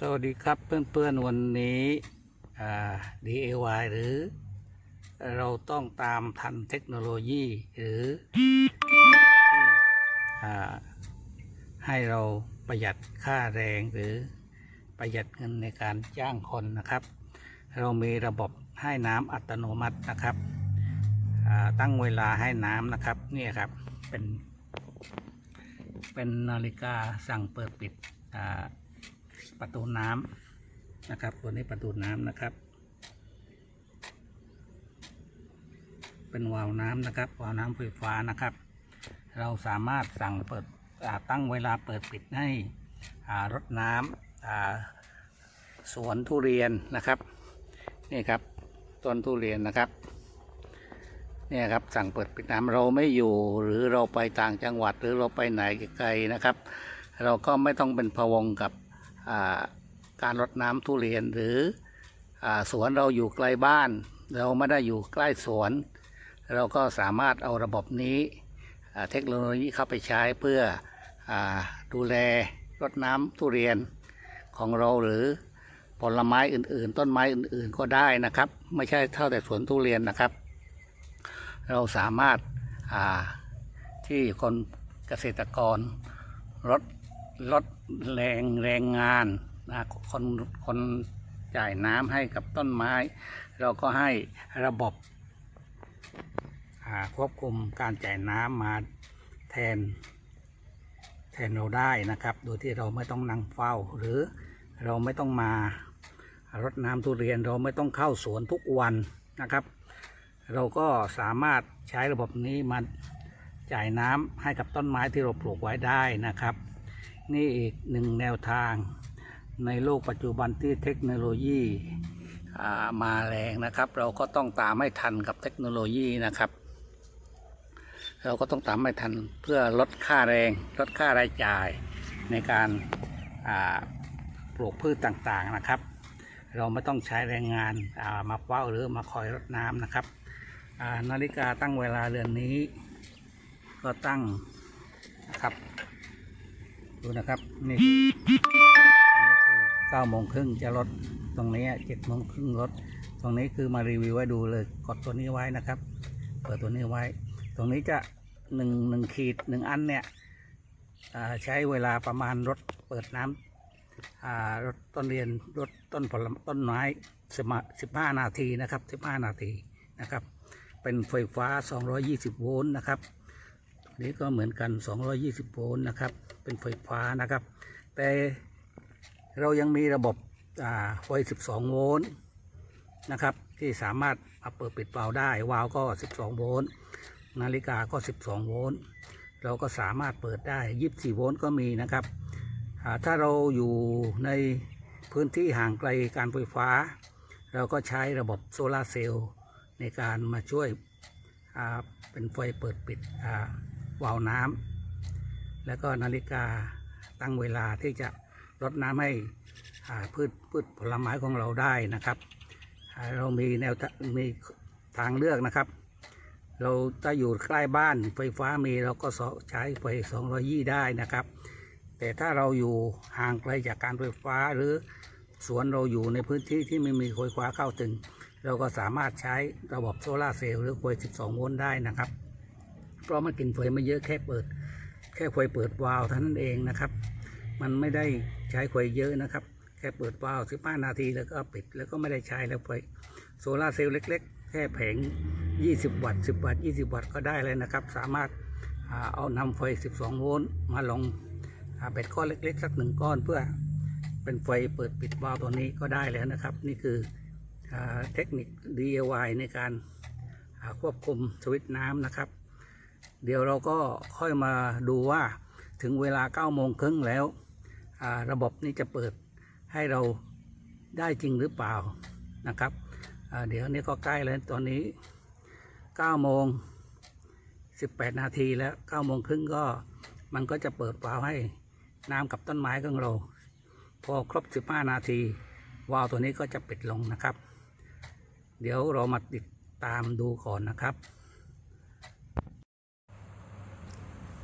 สวัสดีครับเพื่อนๆวันนี้ DIY หรือ เราต้องตามทันเทคโนโลยีหรืออให้เราประหยัดค่าแรงหรือประหยัดเงินในการจ้างคนนะครับ เรามีระบบให้น้ำอัตโนมัตินะครับตั้งเวลาให้น้ำนะครับนี่ครับเป็น เป็นนาฬิกาสั่งเปิดปิดอ่า ประตูน้ำนะครับ ตัวนี้ประตูน้ำนะครับ เป็นวาล์วน้ำนะครับวาล์วน้ำไฟฟ้านะครับ เราสามารถสั่งเปิดตั้งเวลาเปิดปิดให้รดน้ำอ่าสวนทุเรียนนะครับนี่ครับต้นทุเรียนนะครับเนี่ยครับสั่งเปิดปิดน้ำเราไม่อยู่หรือเราไปต่างจังหวัดหรือเราไปไหนไกลๆนะครับ เราก็ไม่ต้องเป็นพะวงกับ การรดน้ำทุเรียนหรืออสวนเราอยู่ไกลบ้าน เราไม่ได้อยู่ใกล้สวน เราก็สามารถเอาระบบนี้เทคโนโลยีเข้าไปใช้เพื่ออดูแลรดน้ำทุเรียนของเราหรือผลไม้อื่นๆ ต้นไม้อื่นๆก็ได้นะครับ ไม่ใช่เท่าแต่สวนทุเรียนนะครับ เราสามารถที่คนเกษตรกรลด ลดแรงแรงงานนะคนคนจ่ายน้ำให้กับต้นไม้ เราก็ให้ระบบควบคุมการจ่ายน้ำมาแทน แทนเราได้นะครับ โดยที่เราไม่ต้องนั่งเฝ้า หรือเราไม่ต้องมารดน้ำทุเรียนเราไม่ต้องเข้าสวนทุกวันนะครับ เราก็สามารถใช้ระบบนี้มาจ่ายน้ำให้กับต้นไม้ที่เราปลูกไว้ได้นะครับ นี่อีกหนึ่งแนวทางในโลกปัจจุบันที่เทคโนโลยีมาแรงนะครับ เราก็ต้องตามให้ทันกับเทคโนโลยีนะครับ เราก็ต้องตามให้ทันเพื่อลดค่าแรงลดค่ารายจ่ายในการาปลูกพืชต่างๆนะครับ เราไม่ต้องใช้แรงงานามาเฝ้าหรือมาคอยรดน้ำนะครับานาฬิกาตั้งเวลาเรือนนี้ ก็ตั้งนะครับ ดูนะครับ นี่คือเก้าโมงครึ่งจะลดตรงนี้เจ็ดโมงครึ่งลดตรงนี้คือมารีวิวไว้ดูเลยกดตัวนี้ไว้นะครับ เปิดตัวนี้ไว้ ตรงนี้จะหนึ่งหนึ่งขีดหนึ่งอันเนี่ยใช้เวลาประมาณรถเปิดน้ำรถต้นเรียนรถต้นผลต้นไม้สมาสิบห้านาทีนะครับสิบห้านาทีนะครับ เป็นไฟฟ้า 220 โวลต์นะครับ นี่ก็เหมือนกัน 220 โวลต์นะครับ เป็นไฟฟ้านะครับ แต่เรายังมีระบบไฟ 12 โวลต์นะครับ ที่สามารถมาเปิดปิดเป่าได้ วาล์วก็ 12 โวลต์ นาฬิกาก็ 12 โวลต์ เราก็สามารถเปิดได้ 24 โวลต์ก็มีนะครับ ถ้าเราอยู่ในพื้นที่ห่างไกลการไฟฟ้า เราก็ใช้ระบบโซลาเซลล์ในการมาช่วยเป็นไฟเปิดปิดอ่า วาล์วน้ำแล้วก็นาฬิกาตั้งเวลาที่จะรดน้ำให้พืชพืชผลไม้ของเราได้นะครับ เรามีแนวทางมีทางเลือกนะครับ เราถ้าอยู่ใกล้บ้านไฟฟ้ามีเราก็ใช้ไฟ220ได้นะครับ แต่ถ้าเราอยู่ห่างไกลจากการไฟฟ้าหรือสวนเราอยู่ในพื้นที่ที่ไม่มีไฟฟ้าเข้าถึง เราก็สามารถใช้ระบบโซลาเซลล์หรือไฟ12โวลต์ได้นะครับ เพราะมันกินไฟไม่เยอะแค่เปิด แค่ไฟเปิดวาล์วเท่านั้นเองนะครับ มันไม่ได้ใช้ไฟเยอะนะครับ แค่เปิดวาล์ว15นาทีแล้วก็ปิดแล้วก็ไม่ได้ใช้แล้วไฟโซลาเซลล์เล็ก ๆ แค่แผง 20 วัตต์10 วัตต์20 วัตต์ก็ได้เลยนะครับ สามารถเอานำไฟ 12 โวลต์มาลงอ่าเบ็ดก้อนเล็ก ๆ สักหนึ่งก้อนเพื่อเป็นไฟเปิดปิดวาล์วตัวนี้ก็ได้แล้วนะครับ นี่คือเทคนิค DIY ในการควบคุมสวิตช์น้ำนะครับ เดี๋ยวเราก็ค่อยมาดูว่าถึงเวลา9โมงครึ่งแล้ว ระบบนี้จะเปิดให้เราได้จริงหรือเปล่านะครับ เดี๋ยวนี้ก็ใกล้แล้วตอนนี้9โมง18 นาทีแล้ว9โมงครึ่งก็มันก็จะเปิดวาล์วให้น้ำกับต้นไม้ของเรา พอครบ 15 นาทีวาล์วตัวนี้ก็จะปิดลงนะครับ เดี๋ยวเรามาติดตามดูก่อนนะครับ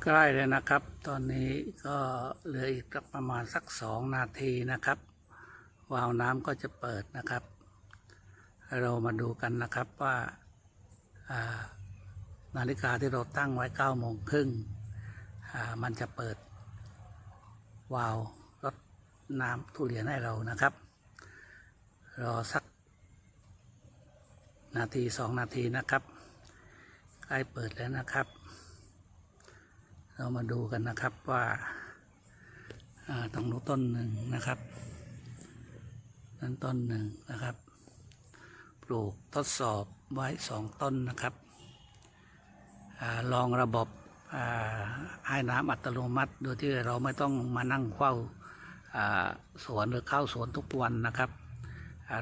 ใกล้แล้วนะครับ ตอนนี้ก็เหลืออีกประมาณสัก2นาทีนะครับ วาล์วน้ำก็จะเปิดนะครับ เรามาดูกันนะครับว่าานาฬิกาที่เราตั้งไว้เก้าโมงครึ่งมันจะเปิด วาล์วรดน้ำทุเรียนให้เรานะครับ รอสัก นาทีสองนาทีนะครับใกล้เปิดแล้วนะครับ เรามาดูกันนะครับว่าตรงนู้นต้นหนึ่งนะครับ นั้นต้นหนึ่งนะครับ ปลูกทดสอบไว้สองต้นนะครับอลองระบบให้น้ำอัตโนมัติ โดยที่เราไม่ต้องมานั่งเฝ้าสวนหรือเข้าสวนทุกวันนะครับ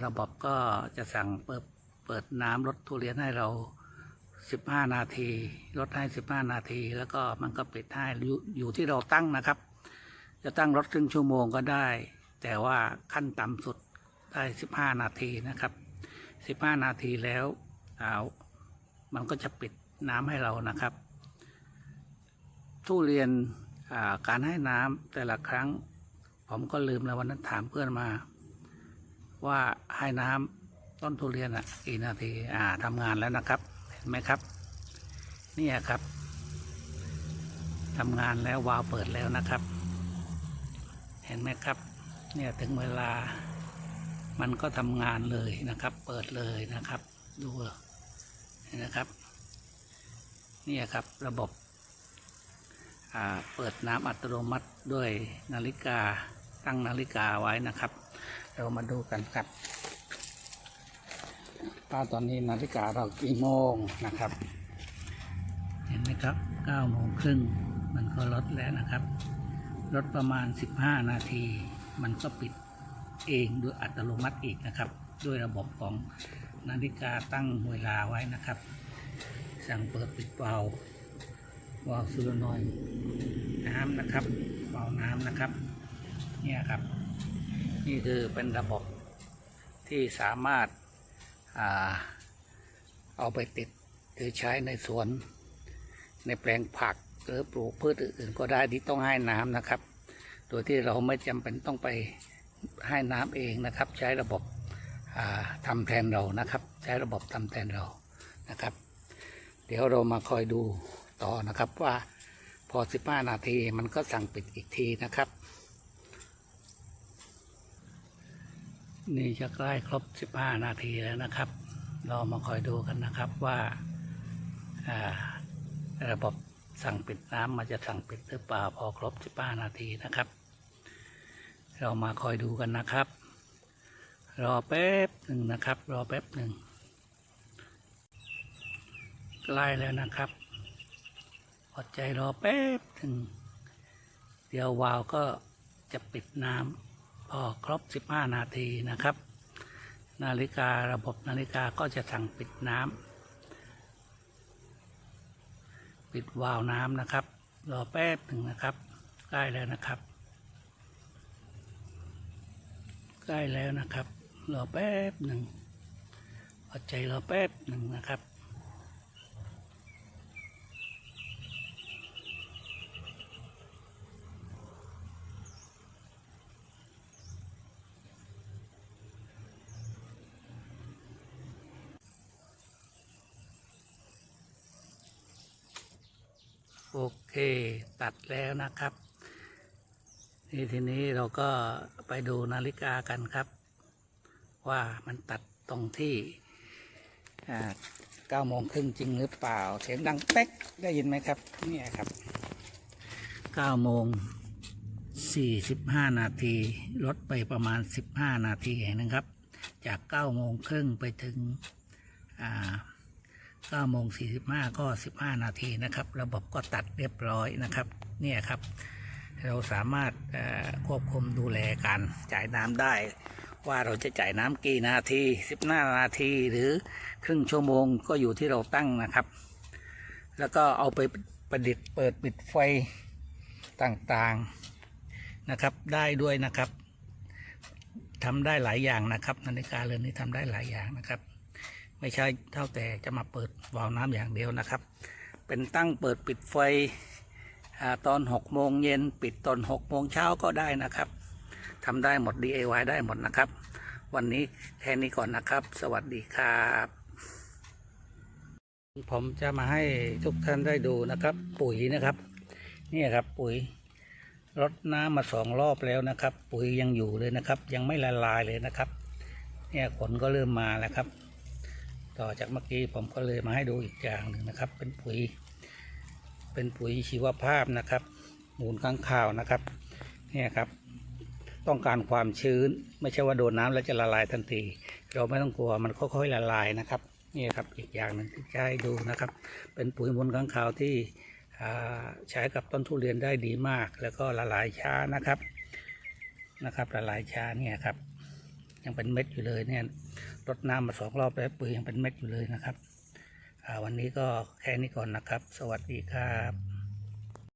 ระบบก็จะสั่งเปิดเปิดน้ำรดทุเรียนให้เรา 15 นาที ลดให้ 15 นาที แล้วก็มันก็ปิดให้อยู่อยู่ที่เราตั้งนะครับ จะตั้งรถครึ่งชั่วโมงก็ได้ แต่ว่าขั้นต่ำสุดได้ 15 นาทีนะครับ 15 นาทีแล้วเอามันก็จะปิดน้ำให้เรานะครับ ทุเรียนาการให้น้ำแต่ละครั้ง ผมก็ลืมแล้ววันนั้นถามเพื่อนมา ว่าให้น้ำต้นทุเรียนอะกี่นาทีอ่าทำงานแล้วนะครับ ไหมครับนี่ครับทำงานแล้ววาล์วเปิดแล้วนะครับ เห็นไหมครับ เนี่ยถึงเวลา มันก็ทำงานเลยนะครับ เปิดเลยนะครับ ดูเห็นนะครับนี่ครับระบบเปิดน้ำอัตโนมัติด้วยนาฬิกาตั้งนาฬิกาไว้นะครับ เรามาดูกันครับ ว่าตอนนี้นาฬิกาเรากี่โมงนะครับ เห็นไหมครับ9โมงครึ่งมันก็ลดแล้วนะครับ ลดประมาณ 15 นาที มันก็ปิดเองโดยอัตโนมัติอีกนะครับ ด้วยระบบของนาฬิกาตั้งเวลาไว้นะครับ สั่งเปิดปิดวาล์วาวซูโลนอยน้ำนะครับวาล์วน้ำนะครับ เนี่ยครับ นี่คือเป็นระบบที่สามารถ เอาไปติดหรือใช้ในสวน ในแปลงผักหรือปลูกพืชอื่นๆก็ได้ที่ต้องให้น้ำนะครับ โดยที่เราไม่จำเป็นต้องไปให้น้ำเองนะครับ ใช้ระบบอ่าทำแทนเรานะครับ ใช้ระบบทำแทนเรานะครับ เดี๋ยวเรามาคอยดูต่อนะครับว่าพอ 15 นาทีมันก็สั่งปิดอีกทีนะครับ นี่จะใกล้ครบ 15 นาทีแล้วนะครับ เรามาคอยดูกันนะครับว่าระบบสั่งปิดน้ำมันจะสั่งปิดหรือเปล่าพอครบ 15 นาทีนะครับ เรามาคอยดูกันนะครับ รอแป๊บหนึ่งนะครับ รอแป๊บหนึ่งใกล้แล้วนะครับอดใจรอแป๊บหนึ่งเดี๋ยววาล์วก็จะปิดน้ำ พอครบ 15 นาทีนะครับ นาฬิการะบบนาฬิกาก็จะสั่งปิดน้ำปิดวาล์วน้ำนะครับ รอแป๊บหนึ่งนะครับ ใกล้แล้วนะครับ ใกล้แล้วนะครับ รอแป๊บหนึ่งอดใจรอแป๊บหนึ่งนะครับ โอเคตัดแล้วนะครับนี่ทีนี้เราก็ไปดูนาฬิกากันครับ ว่ามันตัดตรงที่เก้าโมงครึ่งจริงหรือเปล่า เสียงดังเป๊กได้ยินไหมครับเนี่ยครับเก้าโมงสี่สิบห้านาทีลดไปประมาณสิบห้านาทีเองนะครับ จากเก้าโมงครึ่งไปถึงอ่า 9โมง45 ก็ 15 นาทีนะครับ ระบบก็ตัดเรียบร้อยนะครับ เนี่ยครับ เราสามารถควบคุมดูแลการจ่ายน้ำได้ ว่าเราจะจ่ายน้ำกี่นาที 15 นาทีหรือครึ่งชั่วโมงก็อยู่ที่เราตั้งนะครับ แล้วก็เอาไปประดิษฐ์เปิดปิดไฟต่างๆนะครับ ได้ด้วยนะครับทำได้หลายอย่างนะครับ นาฬิกาเรือนนี้ทำได้หลายอย่างนะครับ ไม่ใช่เท่าแต่จะมาเปิดวาล์วน้ำอย่างเดียวนะครับ เป็นตั้งเปิดปิดไฟอตอนหกโมงเย็นปิดตอนหกโมงเช้าก็ได้นะครับทำได้หมด DIY ได้หมดนะครับ วันนี้แค่นี้ก่อนนะครับ สวัสดีครับ ผมจะมาให้ทุกท่านได้ดูนะครับ ปุ๋ยนะครับ นี่ครับปุ๋ยรดน้ำมาสองรอบแล้วนะครับ ปุ๋ยยังอยู่เลยนะครับ ยังไม่ละลายเลยนะครับ เนี่ยผลก็เริ่มมาแล้วครับ ต่อจากเมื่อกี้ผมก็เลยมาให้ดูอีกอย่างหนึ่งนะครับ เป็นปุ๋ย เป็นปุ๋ยชีวภาพนะครับ มูลค้างคาวนะครับเนี่ยครับ ต้องการความชื้น ไม่ใช่ว่าโดนน้ำแล้วจะละลายทันที เราไม่ต้องกลัวมันค่อยๆละลายนะครับนี่ครับอีกอย่างหนึ่งที่จะให้ดูนะครับ เป็นปุ๋ยมูลค้างคาวที่ใช้กับต้นทุเรียนได้ดีมาก แล้วก็ละลายช้านะครับนะครับละลายช้าเนี่ยครับยังเป็นเม็ดอยู่เลยเนี่ย รดน้ำมาสองรอบแล้วปุ๋ยยังเป็นเม็ดอยู่เลยนะครับวันนี้ก็แค่นี้ก่อนนะครับ สวัสดีครับ